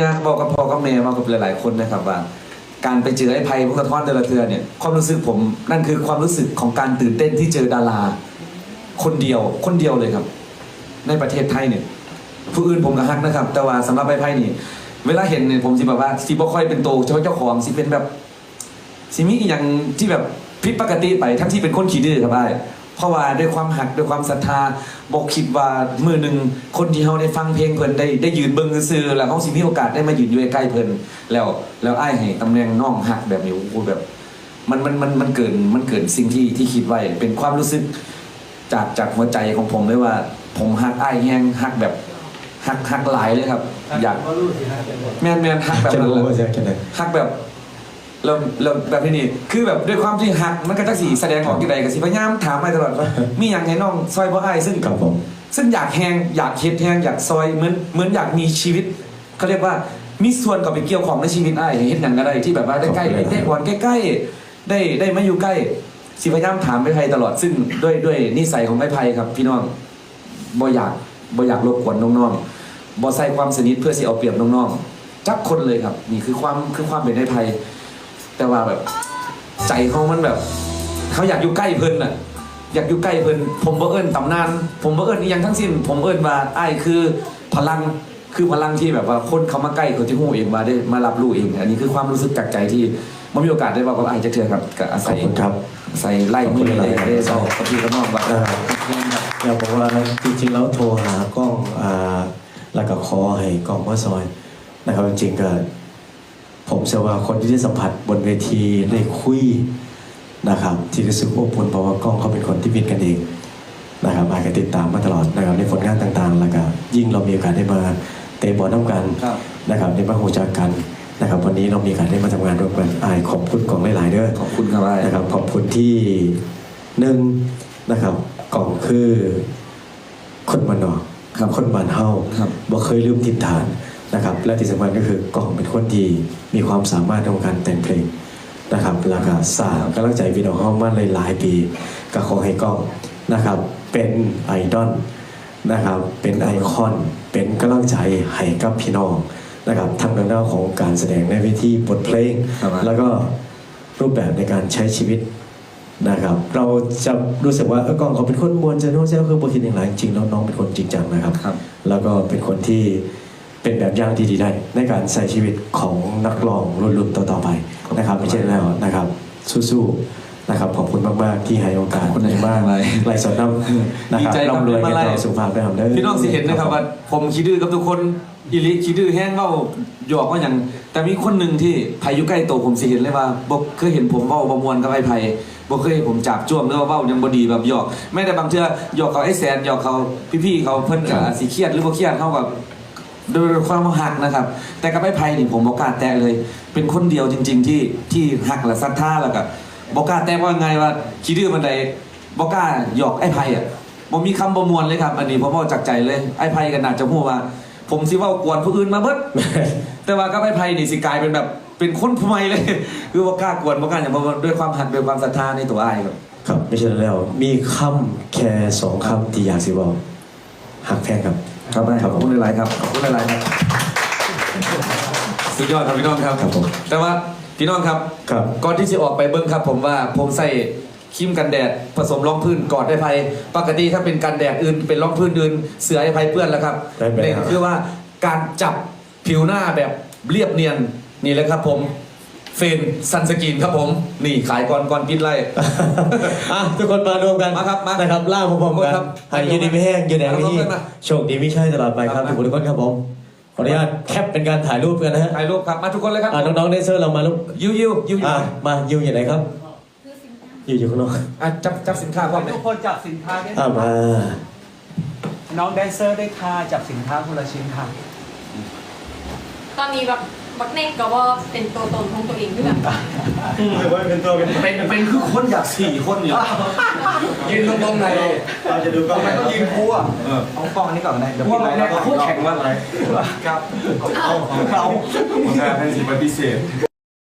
อยากบอกกับพ่อกับแม่มากับหลายๆคนนะครับว่าการไปเจอไอ้ภัยพวกกระท้อนแต่ละเทือเนี่ยความรู้สึกผมนั่นคือความรู้สึกของการตื่นเต้นที่เจอดารา คนเดียวคนเดียวเลยครับ ในประเทศไทยเนี่ย ผู้อื่นผมก็ฮักนะครับ แต่ว่าสำหรับไอ้ไพ่นี่ เวลาเห็นเนี่ยผมสิแบบว่าสิบ่ค่อยเป็นโตเจ้าเจ้าของสิเป็นแบบสิมีอย่างที่แบบผิดปกติไปทั้งที่เป็นคนขี้ดื้อครับไอ้ เพราะว่าด้วยความหักด้วยความศรัทธาบอกคิดว่ามือหนึ่งคนที่เขาได้ฟังเพลงเพิ่นได้ได้ยืนเบิ่งซื่อๆแล้วเขาสิมีโอกาสได้มายืนอยู่ใกล้ๆเพิ่นแล้ว แล้วไอ้ายให้ตำแหน่งน้องหักแบบนี้โอ้โหแบบ มันมันมันมันเกินมันเกินสิ่งที่ที่คิดไว้ เป็นความรู้สึกจากจากหัวใจของผมเลยว่า ผมหักไอ้ายแห้งหักแบบหักหักหลายเลยครับ อยาก ก็รู้สิฮะเป็นหมดแมนแมนหักแบบจะนั้นรู้เลยว่าจะแค่ไหนฮักแบบ เราเราแบบนี้นี่คือแบบด้วยความที่ฮักมันก็จักสีแสดงออกที่ใดกับสิพยายามถามมาตลอดว่ามีอย่างให้น้องซอยบ่อ้ายซึ่งครับผมซึ่งอยากแหงอยากเฮ็ดแหงอยากซอยเหมือนเหมือนอยากมีชีวิตเขาเรียกว่ามีส่วนกับไปเกี่ยวของในชีวิตอ้ายเฮ็ดอย่างก็ได้ที่แบบว่าได้ใกล้ได้ได้วันใกล้ๆได้ได้มาอยู่ใกล้สิพยายามถามไปไพตลอดซึ่งด้วยด้วยนิสัยของไม้ไพครับ พี่น้องบ่อยากบ่อยากรบกวนน้องๆบ่ใส่ความสนิทเพื่อสิเอาเปรียบน้องๆจักคนเลยครับ นี่คือความคือความเป็นไม้ไพ แต่ว่าแบบ ใจเขามันแบบ เขาอยากอยู่ใกล้เพิ่นน่ะ อยากอยู่ใกล้เพิ่นผมบ่เอิ้นตำนาน ผมบ่เอิ้นอีหยังทั้งสิ้น ผมเอิ้นว่าอ้ายคือพลังคือพลังที่แบบว่าคนเขามาใกล้เขาที่หูเองมาได้มารับรู้เอง อันนี้คือความรู้สึกจากใจที่มันมีโอกาสได้บอกกับอ้ายจะเทื่อครับก็อาขอศับยคุณครับใส่ไล่มือเลยได้เศร้ากับพี่กับน้องว่าเอออยากบอกว่าจริงๆแล้วโทรหากล้องอ่าแล้วก็ขอให้กล้องว่าซอยนะครับจริงๆก็ ผมเชื่อว่าคนที่ได้สัมผัสบนเวทีได้คุยนะครับ ที่รู้สึกอบอุ่นเพราะว่ากล้องเขาเป็นคนที่มิตรกันเองนะครับอาจจะติดตามมาตลอดนะครับในผลงานต่างๆ แล้วก็ยิ่งเรามีโอกาสได้มาเตะบอลน้ำกันครับนะครับได้มาหูจักกันนะครับ วันนี้เรามีโอกาสได้มาทำงานร่วมกันอายขอบคุณกล่องหลายๆเด้อขอบคุณครับอ้ายนะครับ ขอบคุณที่หนึ่งนะครับกล่องคือคนบ้านนอกครับคนบ้านเฮาครับบ่เคยลืมถิ่นฐาน นะครับและที่สำคัญก็คือกล่องเป็นคนที่มีความสามารถในการแต่งเพลงนะครับแล้วก็สร้างกำลังใจพี่น้องเฮามาหลายๆปี ก็ขอให้กล้องนะครับเป็นไอดอลนะครับเป็นไอคอนเป็นกำลังใจให้กับพี่น้องนะครับทั้งในเรื่องของการแสดงในเวทีบทเพลงครับแล้วก็รูปแบบในการใช้ชีวิตนะครับเราจะรู้สึกว่าเออกล้องเขาเป็นคนมวลจะโน้ตเซลคือบทคิดอย่างไรจริงๆแล้วน้องเป็นคนจริงจังนะครับครับแล้วก็เป็นคนที่ เป็นแบบอย่างที่ดีได้ ในการใช้ชีวิตของนักร้องรุ่นๆต่อๆไปนะครับไม่ใช่แล้วนะครับ สู้ๆนะครับขอบคุณมากๆที่ให้โอกาสขอบคุณมากมากเลยไล่สดน้ำนะครับดีใจครับร่ำรวยมาเงินไล่ทองสุขภาพได้ทำได้พี่น้องสิเห็นนะครับว่าผมคิดดื้อกับทุกคนอีลิคิดดื้อแห้งเว้าหยอกว่าอย่าง แต่มีคนหนึ่งที่ไผอยู่ใกล้ตัวผมสิเห็นเลยว่าบ่เคยเห็นผมเว้าบ่มวนกับไอ้ไผบ่เคยเห็นผมจับจ้วงหรือว่าเว้ายังบ่ดีแบบหยอกแม้แต่บางเทื่อหยอกเขาไอ้แสนหยอกเขาพี่ๆเขาเพิ่นก็อาจสิเครียดหรือบ่เครียดเฮากับ ด้วยความหักนะครับ แต่กับไอ้ไผนี่ผมบ่กล้าแตะเลย เป็นคนเดียวจริง ๆ ที่ที่หักและศรัทธาแล้วก็บ่กล้าแตะว่าไงว่าคิดดื้อมันใดบ่กล้าหยอกไอ้ไผอะผมมีคำประมวลเลยครับ อันนี้ผมเอจากใจเลยไอ้ไพ่กันอาจจะพูดว่า ผมสิว่ากวนผู้อื่นมาเบิดแต่ว่าก็ไอ้ไพ่นี่สิกลายเป็นแบบเป็นคนผู้ใหม่เลย คือว่ากล้ากวนว่ากล้าอย่างเพราะว่าด้วยความหักด้วยความศรัทธาในตัวไอ้ครับครับไม่ใช่แล้วมีคำแค่สองคำที่อยากสิบอกหักแพงครับ ครับไอ้ครับขผอบมคุณหลายๆครับขอบคุณหลายๆครับ สุดยอดครับพี่น้องครับ ครับผม แต่ว่าพี่น้องครับ ครับ ก่อนที่จะออกไปเบิ้งครับ ผมว่าผมใส่ครีมกันแดดผสมรองพื้นกอดไอ้ไผ่ปกติถ้าเป็นกันแดดอื่นเป็นรองพื้นอื่นเสือไอ้ไผ่เปื้อนแล้วครับได้ไหมนี่ครับคือว่าการจับผิวหน้าแบบเรียบเนียนนี่แหละครับผม เฟนซันสกินครับผม นี่ขายก่อนก่อนปิดไล่ อะทุกคนมารวมกันมาครับมานะครับล่าพร้อมๆกันครับให้ยืนดีไม่แห้งยืนแดงมาที่ร่วมกันมาโชคดีไม่ใช่ตลอดไปครับครับทุกคนทุกคนครับผมขออนุญาตแคปเป็นการถ่ายรูปกันนะฮะถ่ายรูปครับมาทุกคนเลยครับอะน้องๆเดนเซอร์เรามาลูกยิวยิวยิวยิวอะมายิวอยู่ไหนครับยิวอยู่ข้างนอกอะจับจับสินค้าพร้อมเลยทุกคนจับสินค้าได้อะมาน้องแดนเซอร์ได้ค่ะจับสินค้าคนละชิ้นค่ะตอนนี้แบบ บักเน่งก็ว่าเป็นตัวตนของตัวเองด้วยกันหรือว่าเป็นตัวเป็นเป็นเป็นคือคนอยากสี่คนเนี่ยยืนตรงๆไหนเราจะดูกล้องไหนต้องยืนคู่อะเอากล้องอันนี้ก่อนก็ได้เดี๋ยวพวปิกดเราไลน์เนี่แล้ยวก็คู่แข่งว่าอะไรครับเอาของเราผมจะให้สิบพิเศษ